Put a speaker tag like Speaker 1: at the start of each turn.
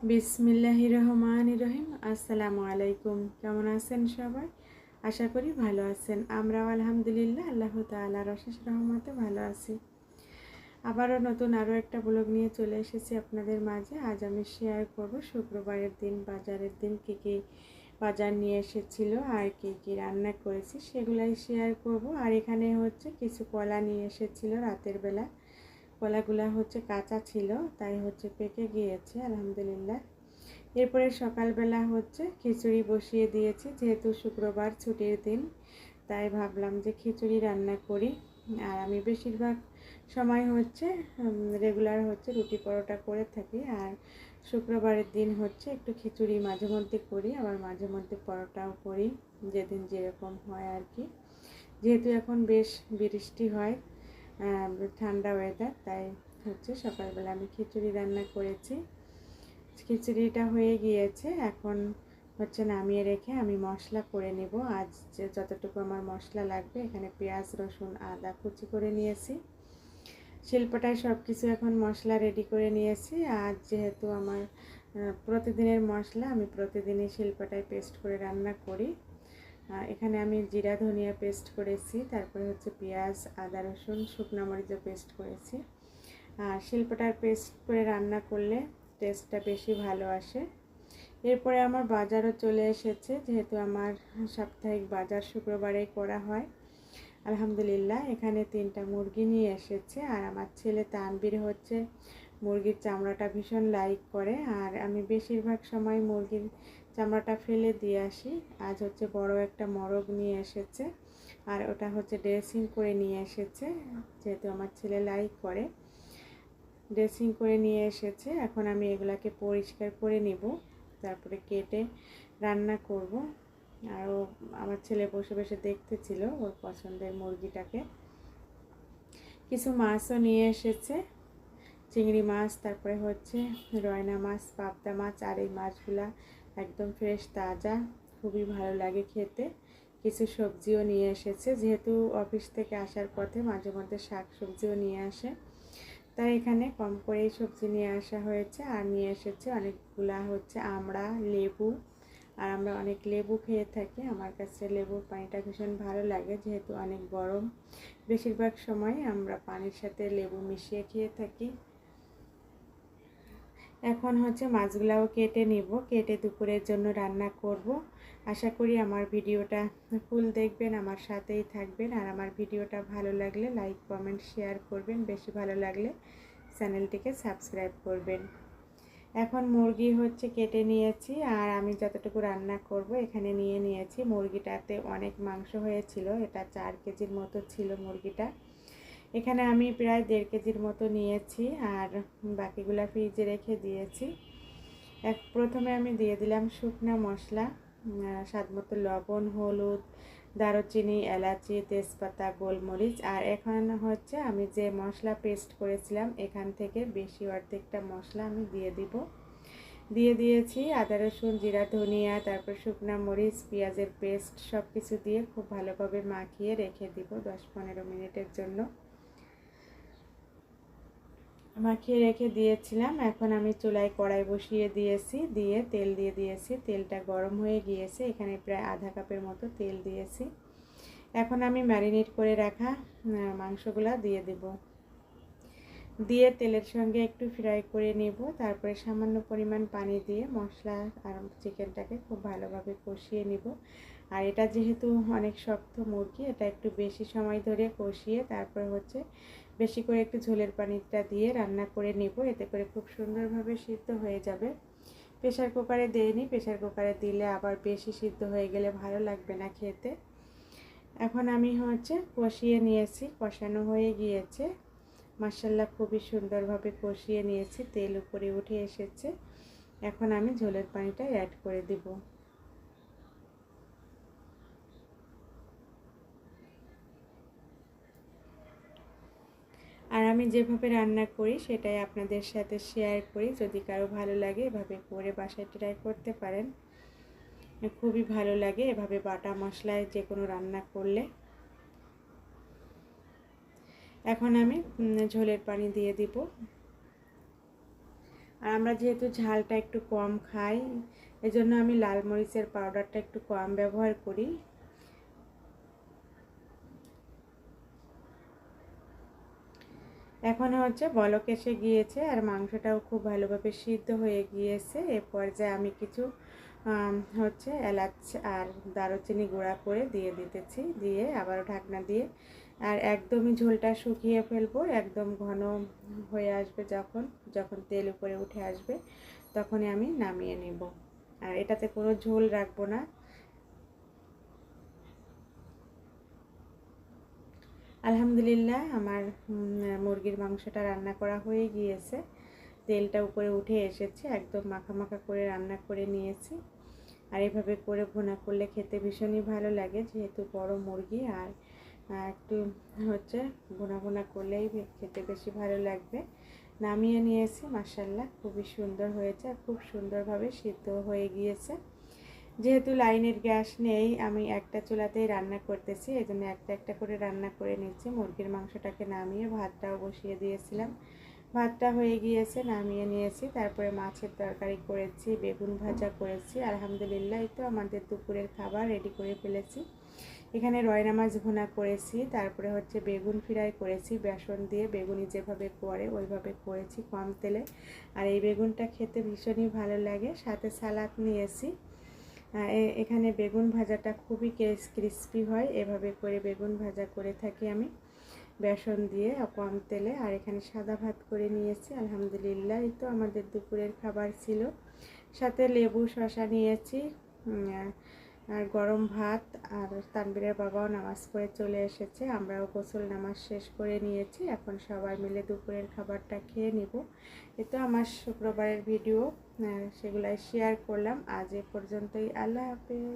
Speaker 1: বিসমিল্লাহ রহমান রহিম আসসালামু আলাইকুম কেমন আছেন সবাই? আশা করি ভালো আছেন। আমরাও আলহামদুলিল্লাহ, আল্লাহ তালার অশেষ রহমতে ভালো আছি। আবারও নতুন আরও একটা ব্লগ নিয়ে চলে এসেছি আপনাদের মাঝে। আজ আমি শেয়ার করব শুক্রবারের দিন, বাজারের দিন, কী কী বাজার নিয়ে এসেছিল, আর কী কী রান্না করেছি, সেগুলাই শেয়ার করব। আর এখানে হচ্ছে কিছু কলা নিয়ে এসেছিল রাতের বেলা। কলাগুলা হচ্ছে কাঁচা ছিল, তাই হচ্ছে পেকে গিয়েছে, আলহামদুলিল্লাহ। এরপরে সকালবেলা হচ্ছে খিচুড়ি বসিয়ে দিয়েছি, যেহেতু শুক্রবার ছুটির দিন, তাই ভাবলাম যে খিচুড়ি রান্না করি। আর আমি বেশিরভাগ সময় হচ্ছে রেগুলার হচ্ছে রুটি পরোটা করে থাকি, আর শুক্রবারের দিন হচ্ছে একটু খিচুড়ি মাঝে মধ্যে করি, আবার মাঝে মধ্যে পরোটাও করি, যেদিন যেরকম হয় আর কি। যেহেতু এখন বেশ বৃষ্টি হয় ঠান্ডা ওয়েদার তাই হচ্ছে সকালবেলা আমি খিচুড়ি রান্না করেছি। খিচুড়িটা হয়ে গিয়েছে, এখন হচ্ছে নামিয়ে রেখে আমি মশলা করে নেব। আজ যে যতটুকু আমার মশলা লাগবে, এখানে পেঁয়াজ, রসুন, আদা কুচি করে নিয়েছি। শিল্পটায় সব কিছু এখন মশলা রেডি করে নিয়েছি। আজ যেহেতু আমার প্রতিদিনের মশলা, আমি প্রতিদিনই শিল্পটায় পেস্ট করে রান্না করি। এখানে আমি জিরা ধনিয়া পেস্ট করেছি, তারপরে হচ্ছে পেঁয়াজ, আদা, রসুন, শুকনো মরিচও পেস্ট করেছি। আর শিল্পটার পেস্ট করে রান্না করলে টেস্টটা বেশি ভালো আসে। এরপরে আমার বাজারও চলে এসেছে, যেহেতু আমার সাপ্তাহিক বাজার শুক্রবারে করা হয়। আলহামদুলিল্লাহ, এখানে তিনটা মুরগি নিয়ে এসেছে, আর আমার ছেলে তানবির হচ্ছে মুরগির চামড়াটা ভীষণ লাইক করে। আর আমি বেশিরভাগ সময় মুরগির চামড়াটা ফেলে দিয়ে আসি। আজ হচ্ছে বড় একটা মরগ নিয়ে এসেছে। আর ওটা হচ্ছে ড্রেসিং করে নিয়ে এসেছে, যেহেতু আমার ছেলে লাইক করে। ড্রেসিং করে নিয়ে এসেছে। এখন আমি এগুলাকে পরিষ্কার করে নিব। তারপরে কেটে রান্না করব। আর ও, আমার ছেলে বসে বসে দেখতেছিল ওর পছন্দের মুরগিটাকে। কিছু মাছও নিয়ে এসেছে। চিংড়ি মাছ, তারপরে হচ্ছে রয়না মাছ, পাবদা মাছ আর এই মাছগুলা একদম ফ্রেশ তাজা। খুবই ভালো লাগে খেতে। কিছু সবজিও নিয়ে এসেছে। যেহেতু অফিস থেকে আসার পথে মাঝে মধ্যে শাক সবজিও নিয়ে আসে, তাই এখানে কম করেই সবজি নিয়ে আসা হয়েছে। আর নিয়ে এসেছে অনেকগুলা হচ্ছে আমড়া লেবু। আর আমরা অনেক লেবু খেয়ে থাকি। আমার কাছে লেবুর পানিটা ভীষণ ভালো লাগে, যেহেতু অনেক গরম। বেশিরভাগ সময় আমরা পানির সাথে লেবু মিশিয়ে খেয়ে থাকি। এখন হচ্ছে মাছগুলাও কেটে নিব। কেটে দুপুরের জন্য রান্না করব। আশা করি আমার ভিডিওটা ফুল দেখবেন, আমার সাথেই থাকবেন। আর আমার ভিডিওটা ভালো লাগলে লাইক, কমেন্ট, শেয়ার করবেন। বেশি ভালো লাগলে চ্যানেলটিকে সাবস্ক্রাইব করবেন। এখন মুরগি হচ্ছে কেটে নিয়েছি। আর আমি যতটুকু রান্না করব এখানে নিয়ে নিয়েছি। মুরগিটাতে অনেক মাংস হয়েছিল। এটা চার কেজির মতো ছিল মুরগিটা। এখানে আমি প্রায় দেড় কেজির মতো নিয়েছি আর বাকিগুলো ফ্রিজে রেখে দিয়েছি। এক, প্রথমে আমি দিয়ে দিলাম শুকনো মশলা স্বাদ মতো লবণ, হলুদ, দারুচিনি, এলাচি, তেজপাতা, গোলমরিচ, আর এখন হচ্ছে আমি যে মশলা পেস্ট করেছিলাম এখান থেকে বেশি অর্ধেকটা মশলা আমি দিয়ে দিব। দিয়ে দিয়েছি আদা, রসুন, জিরা, ধনিয়া, তারপর শুকনো মরিচ, পেঁয়াজের পেস্ট সব কিছু দিয়ে খুব ভালোভাবে মাখিয়ে রেখে দিব দশ পনেরো মিনিটের জন্য। মাখিয়ে রেখে দিয়েছিলাম। এখন আমি চুলায় কড়াই বসিয়ে দিয়েছি, দিয়ে তেল দিয়ে দিয়েছি। তেলটা গরম হয়ে গিয়েছে, এখানে প্রায় আধা কাপের মতো তেল দিয়েছি। এখন আমি ম্যারিনেট করে রাখা মাংসগুলা দিয়ে দেব। দিয়ে তেলের সঙ্গে একটু ফ্রাই করে নেব। তারপরে সামান্য পরিমাণ পানি দিয়ে মশলা আর চিকেনটাকে খুব ভালোভাবে কষিয়ে নেব। আর এটা যেহেতু অনেক শক্ত মুরগি, এটা একটু বেশি সময় ধরে কষিয়ে তারপর হচ্ছে বেশি করে একটু ঝোলের পানিটা দিয়ে রান্না করে নেব। এতে করে খুব সুন্দরভাবে সিদ্ধ হয়ে যাবে। প্রেশার কুকারে দিইনি প্রেশার কুকারে দিলে আবার বেশি সিদ্ধ হয়ে গেলে ভালো লাগবে না খেতে। এখন আমি হচ্ছে কষিয়ে নিয়েছি। কষানো হয়ে গিয়েছে। মাসাল্লা খুবই সুন্দরভাবে কষিয়ে নিয়েছি। তেল উপরে উঠে এসেছে। এখন আমি ঝোলের পানিটা অ্যাড করে দেবো। আমি যেভাবে রান্না করি, সেটাই আপনাদের সাথে শেয়ার করি। যদি কারও ভালো লাগে, এভাবে করে বাসায় ট্রাই করতে পারেন। খুবই ভালো লাগে এভাবে বাটা মশলায় যে কোনো রান্না করলে। এখন আমি ঝোলের পানি দিয়ে দিব। আর আমরা যেহেতু ঝালটা একটু কম খাই, এজন্য আমি লাল মরিচের পাউডারটা একটু কম ব্যবহার করি। এখন হচ্ছে বলক এসে গিয়েছে আর মাংসটাও খুব ভালোভাবে সিদ্ধ হয়ে গিয়েছে। এ পর্যায়ে আমি কিছু হচ্ছে এলাচ আর দারুচিনি গুঁড়া করে দিয়ে দিতেছি, দিয়ে আবারও ঢাকনা দিয়ে আর একদমই ঝোলটা শুকিয়ে ফেলব, একদম ঘন হয়ে আসবে যখন যখন তেল উপরে উঠে আসবে, তখনই আমি নামিয়ে নেব। আর এটাতে কোনো ঝোল রাখব না। আলহামদুলিল্লাহ, আমার মুরগির মাংসটা রান্না করা হয়ে গিয়েছে। তেলটা উপরে উঠে এসেছে, একদম মাখা মাখা করে রান্না করে নিয়েছি। আর এভাবে করে ভুনা করলে খেতে ভীষণই ভালো লাগে, যেহেতু বড় মুরগি আর একটু হচ্ছে ভুনা ভুনা করলেই খেতে বেশি ভালো লাগবে। নামিয়ে নিয়েছি মাসাল্লাহ খুবই সুন্দর হয়েছে, আর খুব সুন্দরভাবে সিদ্ধ হয়ে গিয়েছে। যেহেতু লাইনের গ্যাস নেই, আমি একটা চুলাতেই রান্না করতেছি এই জন্য একটা একটা করে রান্না করে নিচ্ছি। মুরগির মাংসটাকে নামিয়ে ভাতটাও বসিয়ে দিয়েছিলাম। ভাতটা হয়ে গিয়েছে, নামিয়ে নিয়েছি। তারপরে মাছের তরকারি করেছি, বেগুন ভাজা করেছি। আলহামদুলিল্লাহ, এই তো আমাদের দুপুরের খাবার রেডি করে ফেলেছি। এখানে রয়না মাছ ভুনা করেছি, তারপরে হচ্ছে বেগুন ফ্রাই করেছি। বেসন দিয়ে বেগুনি যেভাবে করে, ওইভাবে করেছি কম তেলে। আর এই বেগুনটা খেতে ভীষণই ভালো লাগে। সাথে সালাদ নিয়েছি। এখানে বেগুন ভাজাটা খুবই ক্রিস্পি হয়। এভাবে করে বেগুন ভাজা করে থাকি আমি। বেসন দিয়ে কম তেলে। আর এখানে সাদা ভাত করে নিয়েছি। আলহামদুলিল্লাহ, এই তো আমাদের দুপুরের খাবার ছিল। সাথে লেবু শশা নিয়েছি। আর গরম ভাত আর তানবীরের বাবাও নামাজ পড়ে চলে এসেছে। আমরাও গোসল নামাজ শেষ করে নিয়েছি। এখন সবাই মিলে দুপুরের খাবারটা খেয়ে নিব। এ তো আমার শুক্রবারের ভিডিও। সেগুলাই শেয়ার করলাম। আজ এ পর্যন্তই। আল্লাহ হাফেজ।